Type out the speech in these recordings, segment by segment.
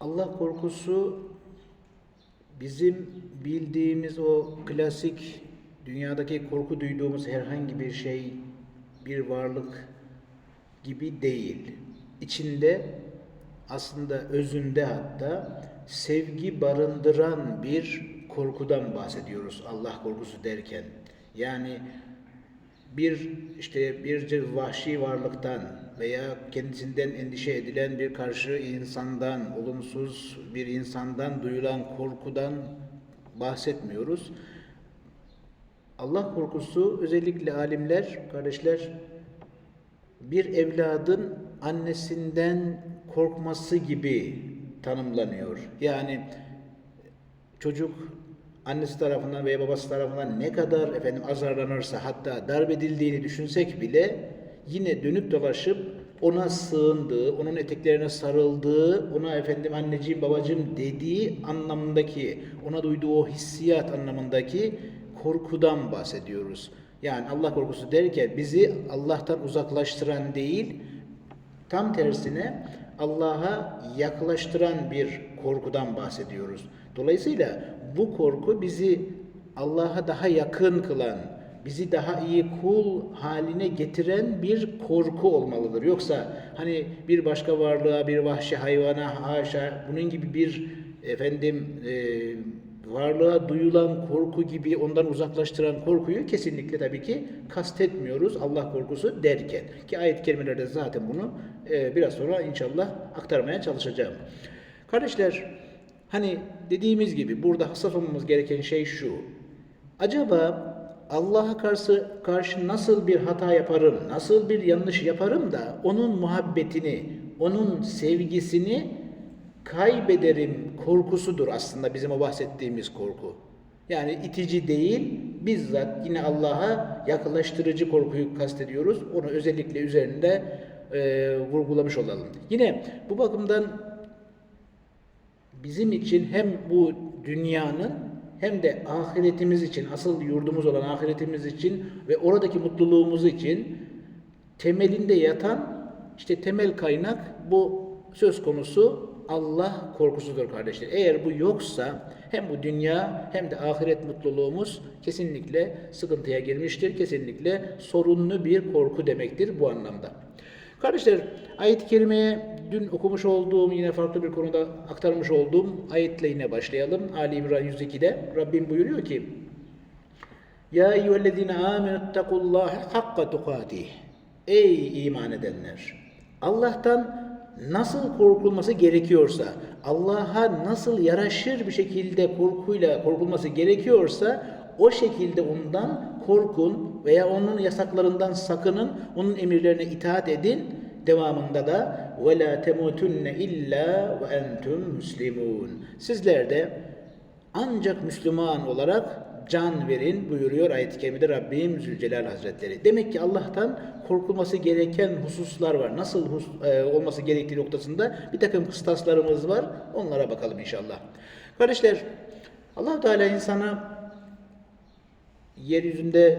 Allah korkusu bizim bildiğimiz o klasik dünyadaki korku duyduğumuz herhangi bir şey, bir varlık gibi değil. İçinde aslında özünde hatta sevgi barındıran bir korkudan bahsediyoruz Allah korkusu derken. Yani bir işte bir vahşi varlıktan veya kendisinden endişe edilen bir karşı insandan, olumsuz bir insandan duyulan korkudan bahsetmiyoruz. Allah korkusu özellikle alimler, kardeşler bir evladın annesinden korkması gibi tanımlanıyor. Yani çocuk annesi tarafından veya babası tarafından ne kadar efendim azarlanırsa hatta darp edildiğini düşünsek bile yine dönüp dolaşıp ona sığındığı, onun eteklerine sarıldığı, ona efendim anneciğim babacığım dediği anlamındaki, ona duyduğu o hissiyat anlamındaki korkudan bahsediyoruz. Yani Allah korkusu derken bizi Allah'tan uzaklaştıran değil, tam tersine Allah'a yaklaştıran bir korkudan bahsediyoruz. Dolayısıyla bu korku bizi Allah'a daha yakın kılan, bizi daha iyi kul haline getiren bir korku olmalıdır. Yoksa hani bir başka varlığa, bir vahşi hayvana haşa bunun gibi bir efendim e, varlığa duyulan korku gibi ondan uzaklaştıran korkuyu kesinlikle tabii ki kastetmiyoruz Allah korkusu derken. Ki ayet-i kerimelerde zaten bunu e, biraz sonra inşallah aktarmaya çalışacağım. Kardeşler hani dediğimiz gibi burada hassas olmamız gereken şey şu. Acaba Allah'a karşı, karşı nasıl bir hata yaparım, nasıl bir yanlış yaparım da onun muhabbetini, onun sevgisini kaybederim korkusudur aslında bizim o bahsettiğimiz korku. Yani itici değil, bizzat yine Allah'a yaklaştırıcı korkuyu kastediyoruz. Onu özellikle üzerinde e, vurgulamış olalım. Yine bu bakımdan bizim için hem bu dünyanın hem de ahiretimiz için, asıl yurdumuz olan ahiretimiz için ve oradaki mutluluğumuz için temelinde yatan işte temel kaynak bu söz konusu Allah korkusudur kardeşler. Eğer bu yoksa hem bu dünya hem de ahiret mutluluğumuz kesinlikle sıkıntıya girmiştir. Kesinlikle sorunlu bir korku demektir bu anlamda. Kardeşler ayet-i kerimeye dün okumuş olduğum yine farklı bir konuda aktarmış olduğum ayetle yine başlayalım. Ali İmran 102'de Rabbim buyuruyor ki Ya eyyühellezine amenüttekullâhe hakka tukatih Ey iman edenler! Allah'tan nasıl korkulması gerekiyorsa, Allah'a nasıl yaraşır bir şekilde korkuyla korkulması gerekiyorsa o şekilde ondan korkun veya onun yasaklarından sakının, onun emirlerine itaat edin. Devamında da ve la temutunne illa ve muslimun. Sizler de ancak Müslüman olarak can verin buyuruyor ayet-i kerimede Rabbim Zülcelal Hazretleri. Demek ki Allah'tan korkulması gereken hususlar var. Nasıl hus e, olması gerektiği noktasında bir takım kıstaslarımız var. Onlara bakalım inşallah. Kardeşler allah Teala insana yeryüzünde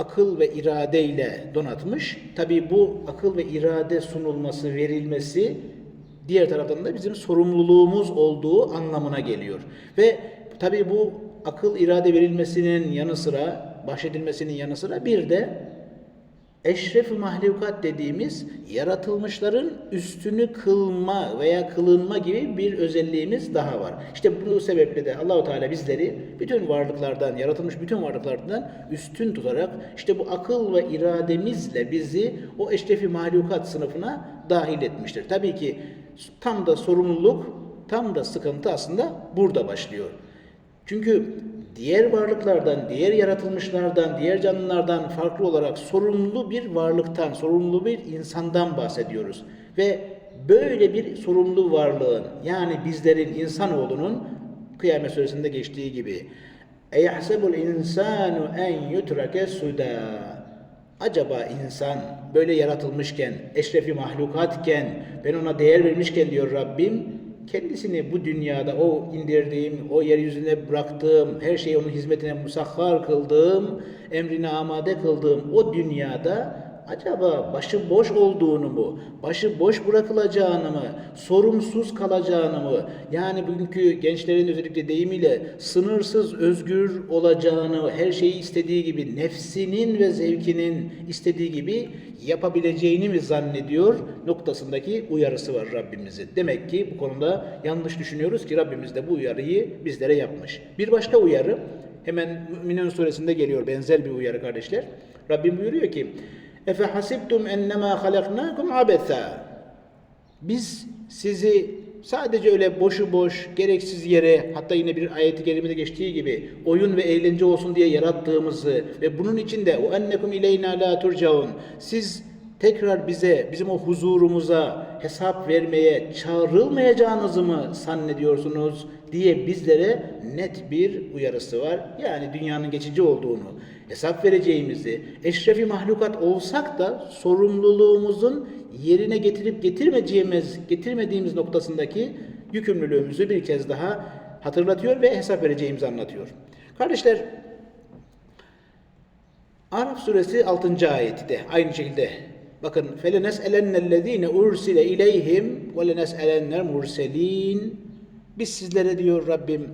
akıl ve iradeyle donatmış. Tabi bu akıl ve irade sunulması, verilmesi diğer taraftan da bizim sorumluluğumuz olduğu anlamına geliyor. Ve tabi bu akıl irade verilmesinin yanı sıra, bahşedilmesinin yanı sıra bir de eşref mahlukat dediğimiz yaratılmışların üstünü kılma veya kılınma gibi bir özelliğimiz daha var. İşte bu sebeple de Allahu Teala bizleri bütün varlıklardan, yaratılmış bütün varlıklardan üstün tutarak işte bu akıl ve irademizle bizi o eşrefi mahlukat sınıfına dahil etmiştir. Tabii ki tam da sorumluluk, tam da sıkıntı aslında burada başlıyor. Çünkü diğer varlıklardan, diğer yaratılmışlardan, diğer canlılardan farklı olarak sorumlu bir varlıktan, sorumlu bir insandan bahsediyoruz. Ve böyle bir sorumlu varlığın yani bizlerin insanoğlunun Kıyamet Suresinde geçtiği gibi اَيَحْسَبُ الْاِنْسَانُ اَنْ يُتْرَكَ سُدَى Acaba insan böyle yaratılmışken, eşrefi mahlukatken, ben ona değer vermişken diyor Rabbim, kendisini bu dünyada o indirdiğim, o yeryüzüne bıraktığım, her şeyi onun hizmetine musahhar kıldığım, emrine amade kıldığım o dünyada acaba başı boş olduğunu mu, başı boş bırakılacağını mı, sorumsuz kalacağını mı, yani bugünkü gençlerin özellikle deyimiyle sınırsız özgür olacağını, her şeyi istediği gibi, nefsinin ve zevkinin istediği gibi yapabileceğini mi zannediyor noktasındaki uyarısı var Rabbimizin. Demek ki bu konuda yanlış düşünüyoruz ki Rabbimiz de bu uyarıyı bizlere yapmış. Bir başka uyarı, hemen Müminun suresinde geliyor benzer bir uyarı kardeşler. Rabbim buyuruyor ki, Efe hasibtum ennemâ halaknâkum abetha. Biz sizi sadece öyle boşu boş, gereksiz yere, hatta yine bir ayeti kerimede geçtiği gibi oyun ve eğlence olsun diye yarattığımızı ve bunun için de o ennekum ileyna la turcaun. Siz tekrar bize, bizim o huzurumuza hesap vermeye çağrılmayacağınızı mı zannediyorsunuz diye bizlere net bir uyarısı var. Yani dünyanın geçici olduğunu, hesap vereceğimizi, eşrefi mahlukat olsak da sorumluluğumuzun yerine getirip getirmeyeceğimiz, getirmediğimiz noktasındaki yükümlülüğümüzü bir kez daha hatırlatıyor ve hesap vereceğimizi anlatıyor. Kardeşler, Araf suresi 6. ayeti de aynı şekilde bakın فَلَنَسْأَلَنَّ ursile ileyhim وَلَنَسْأَلَنَّ murselin Biz sizlere diyor Rabbim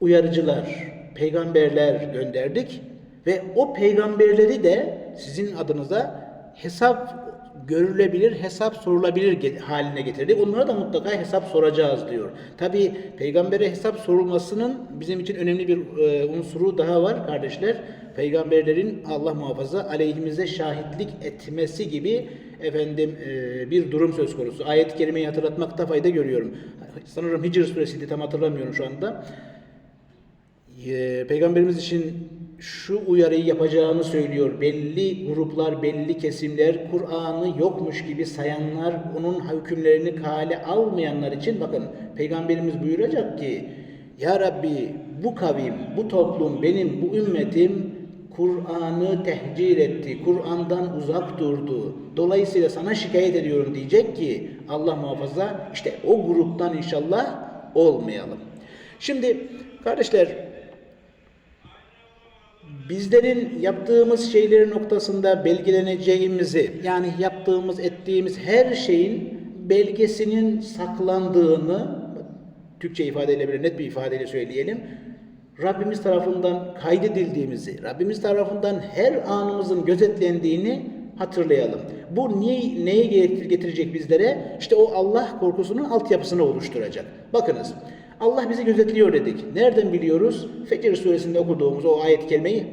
uyarıcılar, peygamberler gönderdik ve o peygamberleri de sizin adınıza hesap görülebilir, hesap sorulabilir haline getirdik. Onlara da mutlaka hesap soracağız diyor. Tabi peygambere hesap sorulmasının bizim için önemli bir e, unsuru daha var kardeşler. Peygamberlerin Allah muhafaza aleyhimize şahitlik etmesi gibi efendim e, bir durum söz konusu. Ayet-i kerimeyi hatırlatmakta fayda görüyorum. Sanırım Hicr suresiydi tam hatırlamıyorum şu anda. E, Peygamberimiz için şu uyarıyı yapacağını söylüyor. Belli gruplar, belli kesimler Kur'an'ı yokmuş gibi sayanlar, onun hükümlerini kale almayanlar için bakın Peygamberimiz buyuracak ki Ya Rabbi bu kavim, bu toplum, benim bu ümmetim Kur'an'ı tehcir etti, Kur'an'dan uzak durdu. Dolayısıyla sana şikayet ediyorum diyecek ki Allah muhafaza işte o gruptan inşallah olmayalım. Şimdi kardeşler bizlerin yaptığımız şeylerin noktasında belgeleneceğimizi yani yaptığımız ettiğimiz her şeyin belgesinin saklandığını Türkçe ifadeyle böyle net bir ifadeyle söyleyelim. Rabbimiz tarafından kaydedildiğimizi, Rabbimiz tarafından her anımızın gözetlendiğini hatırlayalım. Bu niye, neyi getirecek bizlere? İşte o Allah korkusunun altyapısını oluşturacak. Bakınız, Allah bizi gözetliyor dedik. Nereden biliyoruz? Fecr suresinde okuduğumuz o ayet-i kerimeyi,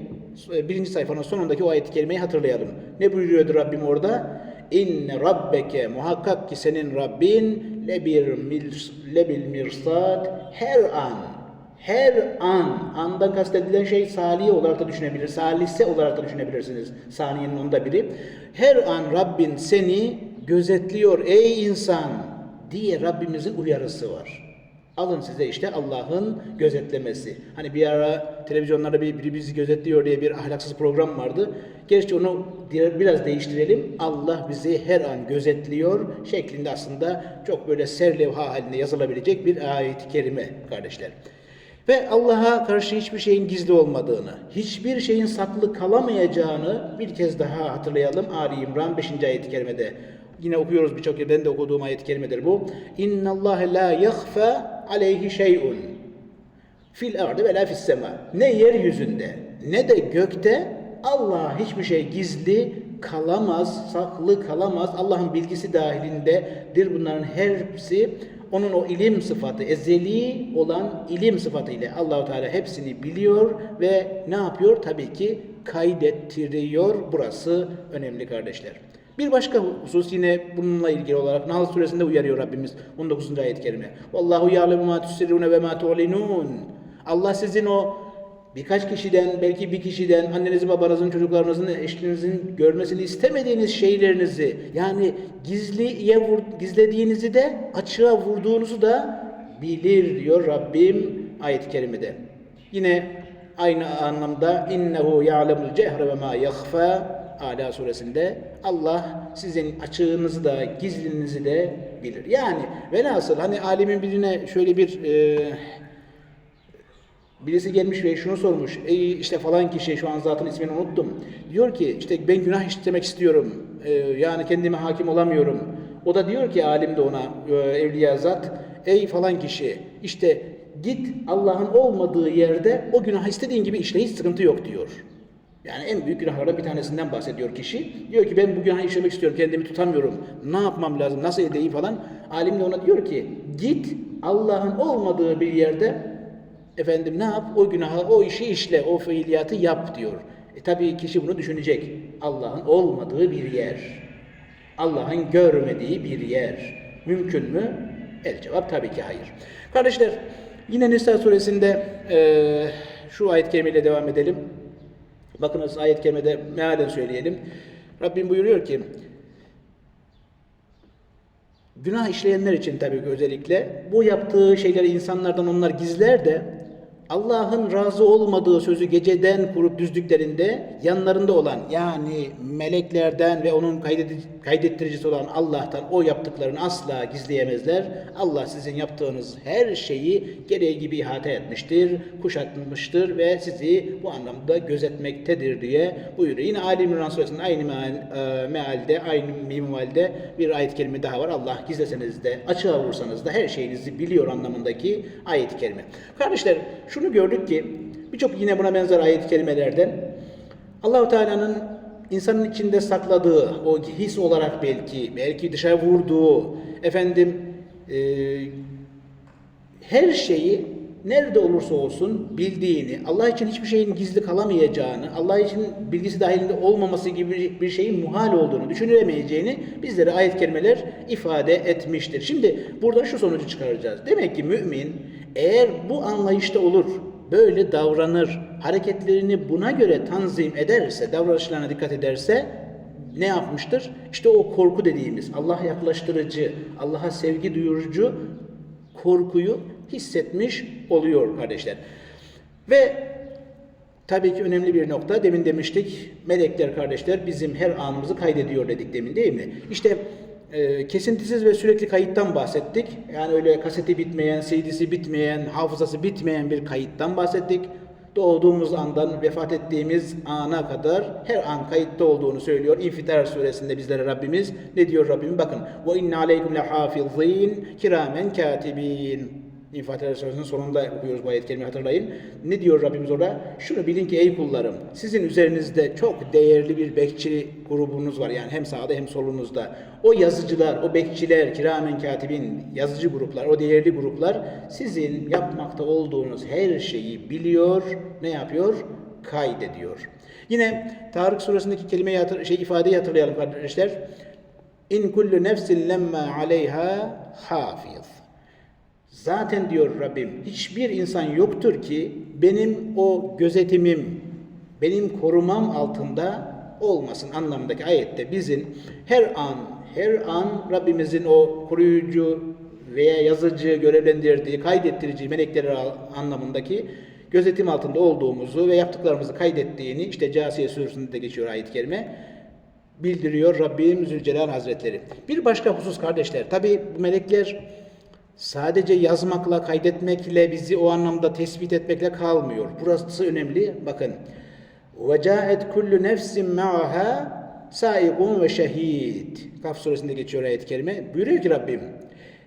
birinci sayfanın sonundaki o ayet-i kerimeyi hatırlayalım. Ne buyuruyordu Rabbim orada? İnne rabbeke muhakkak ki senin Rabbin lebir mils, lebil mirsad her an her an, andan kastedilen şey saliye olarak da düşünebilir. Salise olarak da düşünebilirsiniz. Saniyenin onda biri. Her an Rabbin seni gözetliyor ey insan diye Rabbimizin uyarısı var. Alın size işte Allah'ın gözetlemesi. Hani bir ara televizyonlarda bir, biri bizi gözetliyor diye bir ahlaksız program vardı. Gerçi onu biraz değiştirelim. Allah bizi her an gözetliyor şeklinde aslında çok böyle serlevha halinde yazılabilecek bir ayet-i kerime kardeşler. Ve Allah'a karşı hiçbir şeyin gizli olmadığını, hiçbir şeyin saklı kalamayacağını bir kez daha hatırlayalım. Ali İmran 5. ayet-i kerimede. Yine okuyoruz birçok yerden de okuduğum ayet-i kerimedir bu. İnna Allah la yakhfa aleyhi şey'un fil ardı ve la fis sema. Ne yeryüzünde ne de gökte Allah hiçbir şey gizli kalamaz, saklı kalamaz. Allah'ın bilgisi dahilindedir bunların hepsi onun o ilim sıfatı, ezeli olan ilim sıfatı ile Allahu Teala hepsini biliyor ve ne yapıyor? Tabii ki kaydettiriyor. Burası önemli kardeşler. Bir başka husus yine bununla ilgili olarak Nahl suresinde uyarıyor Rabbimiz 19. ayet-i kerime. Vallahu ya'lemu ma tusirrune ve ma tu'linun. Allah sizin o birkaç kişiden, belki bir kişiden, annenizin, babanızın, çocuklarınızın, eşinizin görmesini istemediğiniz şeylerinizi, yani gizliye vur, gizlediğinizi de açığa vurduğunuzu da bilir diyor Rabbim ayet-i kerimede. Yine aynı anlamda innehu ya'lemul cehre ve ma yakhfa Ala suresinde Allah sizin açığınızı da gizlinizi de bilir. Yani velhasıl hani alimin birine şöyle bir e, Birisi gelmiş ve şunu sormuş. Ey işte falan kişi şu an zatın ismini unuttum. Diyor ki işte ben günah işlemek istiyorum. Ee, yani kendime hakim olamıyorum. O da diyor ki alim de ona e, evliya zat. Ey falan kişi işte git Allah'ın olmadığı yerde o günah istediğin gibi işle hiç sıkıntı yok diyor. Yani en büyük günahlardan bir tanesinden bahsediyor kişi. Diyor ki ben bu günahı işlemek istiyorum, kendimi tutamıyorum. Ne yapmam lazım, nasıl edeyim falan. Alim de ona diyor ki git Allah'ın olmadığı bir yerde efendim ne yap? O günahı, o işi işle, o fiiliyatı yap diyor. E tabii kişi bunu düşünecek. Allah'ın olmadığı bir yer. Allah'ın görmediği bir yer. Mümkün mü? El cevap tabii ki hayır. Kardeşler yine Nisa suresinde eee, şu ayet kerimeyle devam edelim. Bakınız ayet-i kerimede mealen söyleyelim. Rabbim buyuruyor ki günah işleyenler için tabii ki özellikle bu yaptığı şeyleri insanlardan onlar gizler de Allah'ın razı olmadığı sözü geceden kurup düzdüklerinde yanlarında olan yani meleklerden ve onun kaydettiricisi olan Allah'tan o yaptıklarını asla gizleyemezler. Allah sizin yaptığınız her şeyi gereği gibi ihate etmiştir, kuşatmıştır ve sizi bu anlamda gözetmektedir diye buyuruyor. Yine Ali İmran suresinin aynı e, mealde, aynı minvalde bir ayet-i kerime daha var. Allah gizleseniz de, açığa vursanız da her şeyinizi biliyor anlamındaki ayet-i kerime. Kardeşler şunu gördük ki birçok yine buna benzer ayet-i kerimelerden Allahu Teala'nın insanın içinde sakladığı o his olarak belki belki dışarı vurduğu efendim e, her şeyi nerede olursa olsun bildiğini, Allah için hiçbir şeyin gizli kalamayacağını, Allah için bilgisi dahilinde olmaması gibi bir şeyin muhal olduğunu, düşünülemeyeceğini bizlere ayet kelimeler ifade etmiştir. Şimdi burada şu sonucu çıkaracağız. Demek ki mümin eğer bu anlayışta olur, böyle davranır, hareketlerini buna göre tanzim ederse, davranışlarına dikkat ederse ne yapmıştır? İşte o korku dediğimiz Allah yaklaştırıcı, Allah'a sevgi duyurucu korkuyu hissetmiş oluyor kardeşler. Ve tabii ki önemli bir nokta demin demiştik melekler kardeşler bizim her anımızı kaydediyor dedik demin değil mi? İşte e, kesintisiz ve sürekli kayıttan bahsettik. Yani öyle kaseti bitmeyen, CD'si bitmeyen, hafızası bitmeyen bir kayıttan bahsettik. Doğduğumuz andan vefat ettiğimiz ana kadar her an kayıtta olduğunu söylüyor. İnfitar suresinde bizlere Rabbimiz ne diyor Rabbimiz? Bakın. Ve inne aleykum lehafizin kiramen katibin. İnfitar suresinin sonunda okuyoruz bu ayet kelimeyi hatırlayın. Ne diyor Rabbimiz orada? Şunu bilin ki ey kullarım sizin üzerinizde çok değerli bir bekçi grubunuz var. Yani hem sağda hem solunuzda. O yazıcılar, o bekçiler, kiramen katibin yazıcı gruplar, o değerli gruplar sizin yapmakta olduğunuz her şeyi biliyor, ne yapıyor? Kaydediyor. Yine Tarık suresindeki kelimeyi hatır, şey ifadeyi hatırlayalım kardeşler. İn kullu nefsin lemma aleyha hafiz. Zaten diyor Rabbim hiçbir insan yoktur ki benim o gözetimim, benim korumam altında olmasın anlamındaki ayette bizim her an, her an Rabbimizin o koruyucu veya yazıcı görevlendirdiği, kaydettirici melekleri anlamındaki gözetim altında olduğumuzu ve yaptıklarımızı kaydettiğini işte Casiye suresinde geçiyor ayet-i kerime bildiriyor Rabbim Zülcelal Hazretleri. Bir başka husus kardeşler, tabi melekler sadece yazmakla, kaydetmekle, bizi o anlamda tespit etmekle kalmıyor. Burası önemli. Bakın. وَجَاءَتْ كُلُّ نَفْسٍ مَعَهَا سَائِقٌ ve şehid. Kaf suresinde geçiyor ayet-i kerime. Buyuruyor ki Rabbim,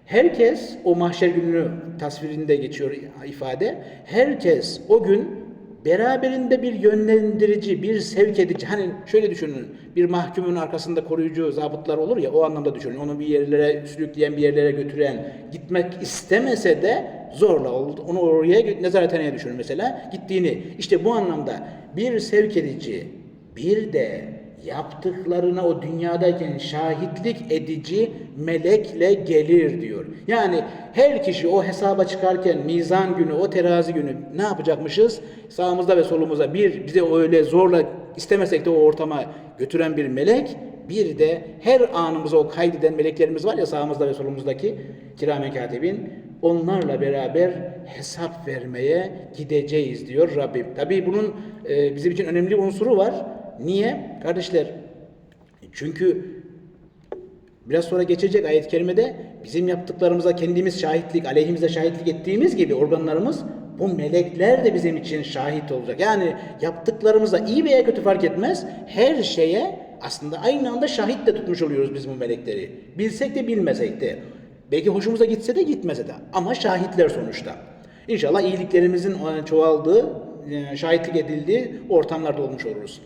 herkes o mahşer gününü tasvirinde geçiyor ifade. Herkes o gün beraberinde bir yönlendirici, bir sevk edici. Hani şöyle düşünün, bir mahkumun arkasında koruyucu zabıtlar olur ya, o anlamda düşünün. Onu bir yerlere sürükleyen, bir yerlere götüren, gitmek istemese de zorla. Onu oraya nezarethaneye düşünün mesela, gittiğini. İşte bu anlamda bir sevk edici, bir de yaptıklarına o dünyadayken şahitlik edici melekle gelir diyor. Yani her kişi o hesaba çıkarken mizan günü, o terazi günü ne yapacakmışız? Sağımızda ve solumuzda bir bize öyle zorla istemesek de o ortama götüren bir melek, bir de her anımıza o kaydeden meleklerimiz var ya sağımızda ve solumuzdaki kiramen katibin onlarla beraber hesap vermeye gideceğiz diyor Rabbim. Tabii bunun e, bizim için önemli unsuru var. Niye? Kardeşler, çünkü biraz sonra geçecek ayet-i kerimede bizim yaptıklarımıza kendimiz şahitlik, aleyhimize şahitlik ettiğimiz gibi organlarımız bu melekler de bizim için şahit olacak. Yani yaptıklarımızda iyi veya kötü fark etmez. Her şeye aslında aynı anda şahit de tutmuş oluyoruz biz bu melekleri. Bilsek de bilmesek de. Belki hoşumuza gitse de gitmese de. Ama şahitler sonuçta. İnşallah iyiliklerimizin çoğaldığı, e, şahitlik edildiği ortamlarda olmuş oluruz.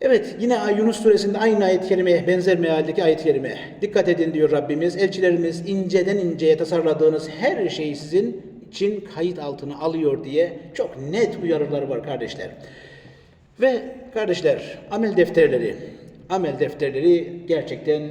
Evet yine Yunus suresinde aynı ayet-i kerimeye benzer mealdeki ayet-i kerime. Dikkat edin diyor Rabbimiz. Elçilerimiz inceden inceye tasarladığınız her şeyi sizin için kayıt altına alıyor diye çok net uyarıları var kardeşler. Ve kardeşler amel defterleri. Amel defterleri gerçekten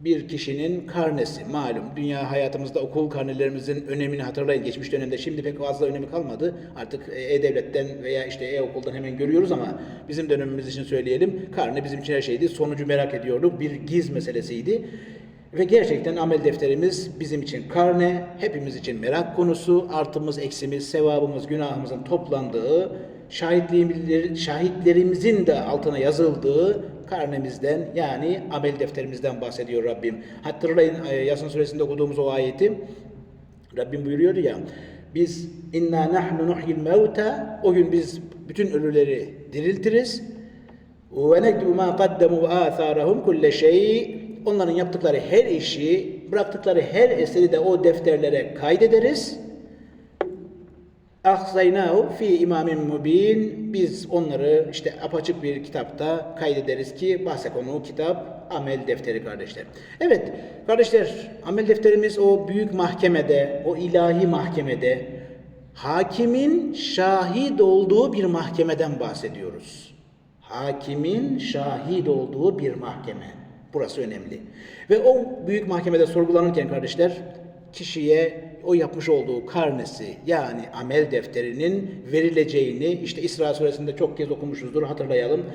bir kişinin karnesi. Malum dünya hayatımızda okul karnelerimizin önemini hatırlayın. Geçmiş dönemde şimdi pek fazla önemi kalmadı. Artık e-devletten veya işte e-okuldan hemen görüyoruz ama bizim dönemimiz için söyleyelim. Karne bizim için her şeydi. Sonucu merak ediyorduk. Bir giz meselesiydi. Ve gerçekten amel defterimiz bizim için karne, hepimiz için merak konusu, artımız, eksimiz, sevabımız, günahımızın toplandığı, şahitlerimizin de altına yazıldığı karnemizden yani amel defterimizden bahsediyor Rabbim. Hatırlayın e, Yasin suresinde okuduğumuz o ayeti. Rabbim buyuruyordu ya biz inna nahnu nuhyil mevta o gün biz bütün ölüleri diriltiriz ve nektubu ma kaddamu ve atharahum kulle şey onların yaptıkları her işi bıraktıkları her eseri de o defterlere kaydederiz ahzaynahu fi imamin mubin biz onları işte apaçık bir kitapta kaydederiz ki bahse konu kitap amel defteri kardeşler. Evet kardeşler amel defterimiz o büyük mahkemede o ilahi mahkemede hakimin şahit olduğu bir mahkemeden bahsediyoruz. Hakimin şahit olduğu bir mahkeme. Burası önemli. Ve o büyük mahkemede sorgulanırken kardeşler kişiye o yapmış olduğu karnesi yani amel defterinin verileceğini işte İsra suresinde çok kez okumuşuzdur hatırlayalım.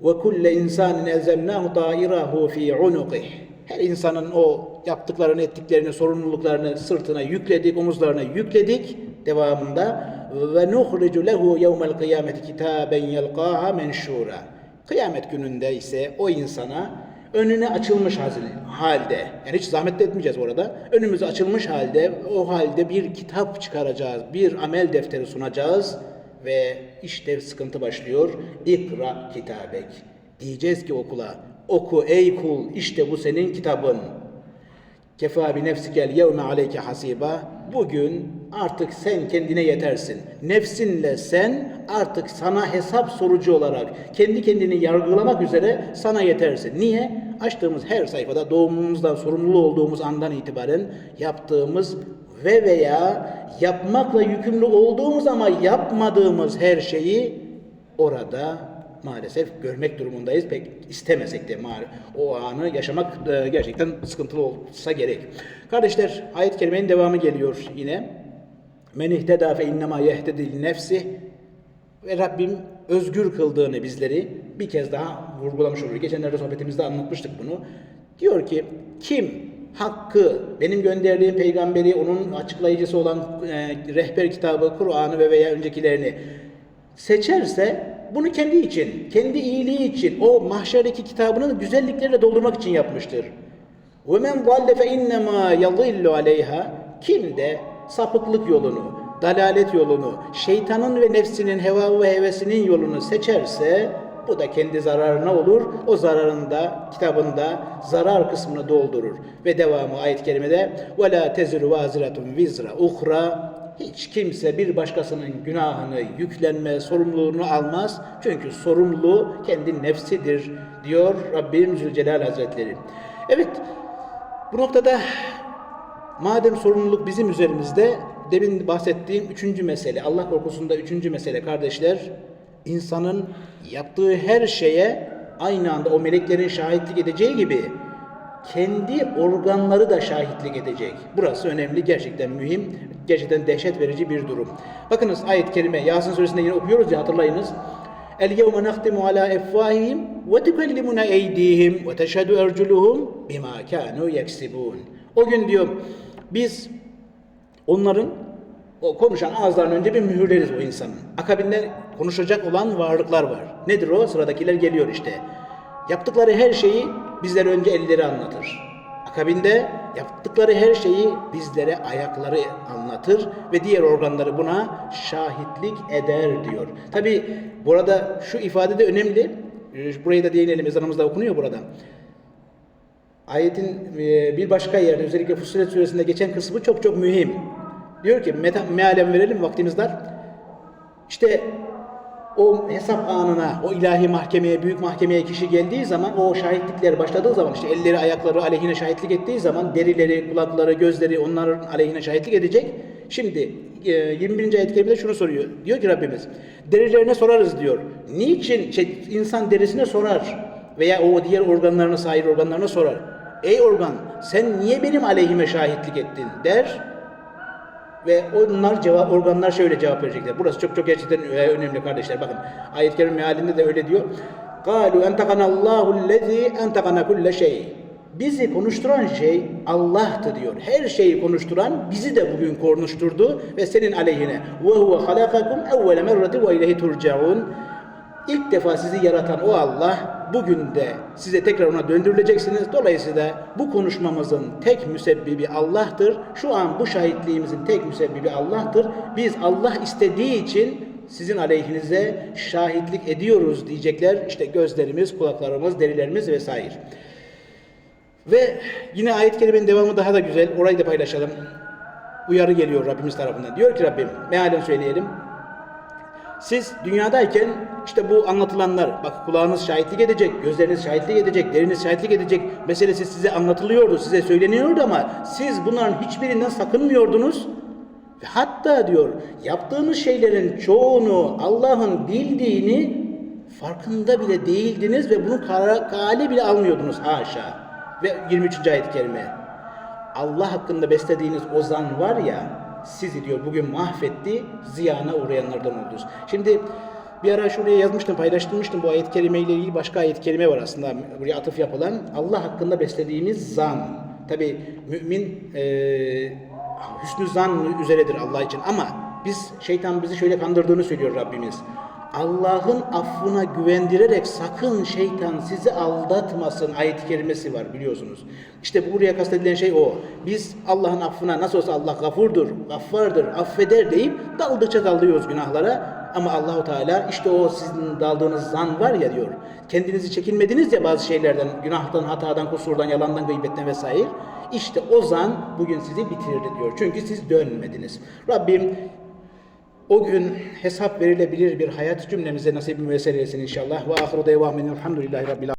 Ve kulle insanin elzemnahu ta'irahu fi unuqih. Her insanın o yaptıklarını, ettiklerini, sorumluluklarını sırtına yükledik, omuzlarına yükledik devamında ve nuhricu lehu yevmel kıyameti kitaben yelqaha menşura. Kıyamet gününde ise o insana önüne açılmış halde, yani hiç zahmet etmeyeceğiz orada, önümüze açılmış halde, o halde bir kitap çıkaracağız, bir amel defteri sunacağız ve işte sıkıntı başlıyor. İkra kitabek. Diyeceğiz ki okula, oku ey kul, işte bu senin kitabın. Kefa bi nefsikel yevme aleyke hasiba. Bugün artık sen kendine yetersin. Nefsinle sen artık sana hesap sorucu olarak kendi kendini yargılamak üzere sana yetersin. Niye? Açtığımız her sayfada doğumumuzdan sorumlu olduğumuz andan itibaren yaptığımız ve veya yapmakla yükümlü olduğumuz ama yapmadığımız her şeyi orada maalesef görmek durumundayız. Pek istemesek de o anı yaşamak e, gerçekten sıkıntılı olsa gerek. Kardeşler ayet-i kerimenin devamı geliyor yine. Men ihteda fe innema yehtedi nefsi ve Rabbim özgür kıldığını bizleri bir kez daha vurgulamış oluyor. Geçenlerde sohbetimizde anlatmıştık bunu. Diyor ki kim hakkı, benim gönderdiğim peygamberi, onun açıklayıcısı olan e, rehber kitabı, Kur'an'ı ve veya öncekilerini seçerse bunu kendi için, kendi iyiliği için, o mahşerdeki kitabının güzellikleriyle doldurmak için yapmıştır. وَمَنْ ضَلَّ فَاِنَّمَا يَضِلُّ عَلَيْهَا Kim de sapıklık yolunu, dalalet yolunu, şeytanın ve nefsinin heva ve hevesinin yolunu seçerse bu da kendi zararına olur. O zararında, kitabında zarar kısmını doldurur. Ve devamı ayet-i kerimede وَلَا تَزِرُ وَازِرَةٌ وِزْرَ اُخْرَى hiç kimse bir başkasının günahını yüklenme, sorumluluğunu almaz. Çünkü sorumlu kendi nefsidir diyor Rabbim Zülcelal Hazretleri. Evet, bu noktada madem sorumluluk bizim üzerimizde, demin bahsettiğim üçüncü mesele, Allah korkusunda üçüncü mesele kardeşler, insanın yaptığı her şeye aynı anda o meleklerin şahitlik edeceği gibi kendi organları da şahitlik edecek. Burası önemli, gerçekten mühim, gerçekten dehşet verici bir durum. Bakınız ayet-i kerime, Yasin suresinde yine okuyoruz ya hatırlayınız. El yevme nahtimu ala efvahihim ve tukellimuna eydihim ve teşhedü erculuhum bima kanu yeksibun. O gün diyor biz onların o konuşan ağızlarının önce bir mühürleriz o insanın. Akabinde konuşacak olan varlıklar var. Nedir o? Sıradakiler geliyor işte. Yaptıkları her şeyi bizlere önce elleri anlatır. Akabinde yaptıkları her şeyi bizlere ayakları anlatır ve diğer organları buna şahitlik eder diyor. Tabi burada şu ifade de önemli. Ee, Burayı da değinelim ezanımızda okunuyor burada. Ayetin e, bir başka yerde özellikle Fussilet suresinde geçen kısmı çok çok mühim. Diyor ki mealen verelim vaktimiz dar. İşte o hesap anına, o ilahi mahkemeye, büyük mahkemeye kişi geldiği zaman, o şahitlikler başladığı zaman, işte elleri, ayakları aleyhine şahitlik ettiği zaman, derileri, kulakları, gözleri onların aleyhine şahitlik edecek. Şimdi e, 21. ayet-i kerimede şunu soruyor. Diyor ki Rabbimiz, derilerine sorarız diyor. Niçin şey, insan derisine sorar veya o diğer organlarına, sahir organlarına sorar. Ey organ, sen niye benim aleyhime şahitlik ettin der. Ve onlar cevap organlar şöyle cevap verecekler. Burası çok çok gerçekten e, önemli kardeşler. Bakın ayet-i kerime mealinde de öyle diyor. قَالُوا اَنْتَقَنَ اللّٰهُ الَّذ۪ي اَنْتَقَنَ كُلَّ şey. Bizi konuşturan şey Allah'tı diyor. Her şeyi konuşturan bizi de bugün konuşturdu ve senin aleyhine. وَهُوَ خَلَقَكُمْ اَوَّلَ مَرَّةٍ وَاِلَيْهِ تُرْجَعُونَ İlk defa sizi yaratan o Allah bugün de size tekrar ona döndürüleceksiniz. Dolayısıyla bu konuşmamızın tek müsebbibi Allah'tır. Şu an bu şahitliğimizin tek müsebbibi Allah'tır. Biz Allah istediği için sizin aleyhinize şahitlik ediyoruz diyecekler. İşte gözlerimiz, kulaklarımız, derilerimiz vesaire. Ve yine ayet-i kerimenin devamı daha da güzel. Orayı da paylaşalım. Uyarı geliyor Rabbimiz tarafından. Diyor ki Rabbim, mealen söyleyelim. Siz dünyadayken işte bu anlatılanlar, bak kulağınız şahitlik edecek, gözleriniz şahitlik edecek, deriniz şahitlik edecek meselesi size anlatılıyordu, size söyleniyordu ama siz bunların hiçbirinden sakınmıyordunuz. Ve hatta diyor yaptığınız şeylerin çoğunu Allah'ın bildiğini farkında bile değildiniz ve bunu kale bile almıyordunuz haşa. Ve 23. ayet-i kerime. Allah hakkında beslediğiniz o zan var ya, sizi diyor bugün mahvetti, ziyana uğrayanlardan oldunuz. Şimdi bir ara şuraya yazmıştım, paylaştırmıştım bu ayet-i ilgili başka ayet-i kerime var aslında buraya atıf yapılan. Allah hakkında beslediğimiz zan. Tabi mümin e, hüsnü zan üzeredir Allah için ama biz şeytan bizi şöyle kandırdığını söylüyor Rabbimiz. Allah'ın affına güvendirerek sakın şeytan sizi aldatmasın ayet-i kerimesi var biliyorsunuz. İşte buraya kastedilen şey o. Biz Allah'ın affına nasıl olsa Allah gafurdur, gaffardır, affeder deyip daldıkça dalıyoruz günahlara. Ama Allahu Teala işte o sizin daldığınız zan var ya diyor. Kendinizi çekinmediniz ya bazı şeylerden, günahtan, hatadan, kusurdan, yalandan, gıybetten vesaire. İşte o zan bugün sizi bitirdi diyor. Çünkü siz dönmediniz. Rabbim o gün hesap verilebilir bir hayat cümlemize nasip müessir etsin inşallah. Ve ahiru devamin elhamdülillahi rabbil